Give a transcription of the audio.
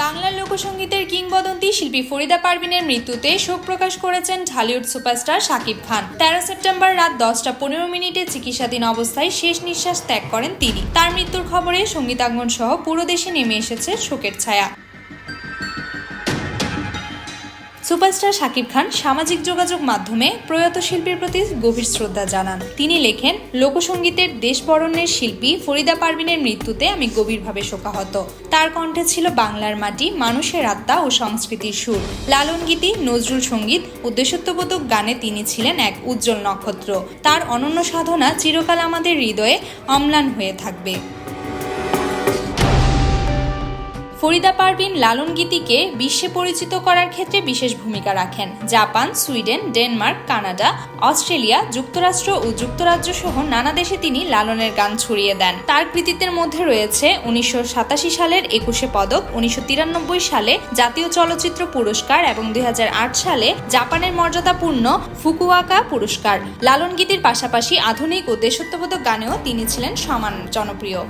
বাংলার লোকসঙ্গীতের কিংবদন্তি শিল্পী ফরিদা পারভিনের মৃত্যুতে শোক প্রকাশ করেছেন ঢালিউড সুপারস্টার শাকিব খান। তেরো সেপ্টেম্বর রাত দশটা পনেরো মিনিটে চিকিৎসাধীন অবস্থায় শেষ নিঃশ্বাস ত্যাগ করেন তিনি। তার মৃত্যুর খবরে সঙ্গীতাঙ্গন সহ পুরো দেশে নেমে এসেছে শোকের ছায়া। সুপারস্টার শাকিব খান সামাজিক যোগাযোগ মাধ্যমে প্রয়াত শিল্পীর প্রতি গভীর শ্রদ্ধা জানান। তিনি লেখেন, লোকসঙ্গীতের দেশবরণের শিল্পী ফরিদা পারভিনের মৃত্যুতে আমি গভীরভাবে শোকাহত। তার কণ্ঠে ছিল বাংলার মাটি, মানুষের আত্মা ও সংস্কৃতির সুর। লালন গীতি, নজরুল সংগীত ও দেশত্ববোধক গানে তিনি ছিলেন এক উজ্জ্বল নক্ষত্র। তার অনন্য সাধনা চিরকাল আমাদের হৃদয়ে অম্লান হয়ে থাকবে। ফরিদা পারভিন লালন গীতিকে বিশ্বে পরিচিত করার ক্ষেত্রে বিশেষ ভূমিকা রাখেন। Japan, Sweden, Denmark, Canada, Australia, যুক্তরাষ্ট্র ও যুক্তরাজ্য সহ নানা দেশে তিনি লালনের গান ছড়িয়ে দেন। তার কৃতিত্বের মধ্যে রয়েছে উনিশশো সাতাশি সালের একুশে পদক, উনিশশো তিরানব্বই সালে জাতীয় চলচ্চিত্র পুরস্কার এবং দুই হাজার আট সালে জাপানের মর্যাদাপূর্ণ ফুকুয়াকা পুরস্কার। লালন গীতির পাশাপাশি আধুনিক ও দেশত্ববোধক গানেও তিনি ছিলেন সমান জনপ্রিয়।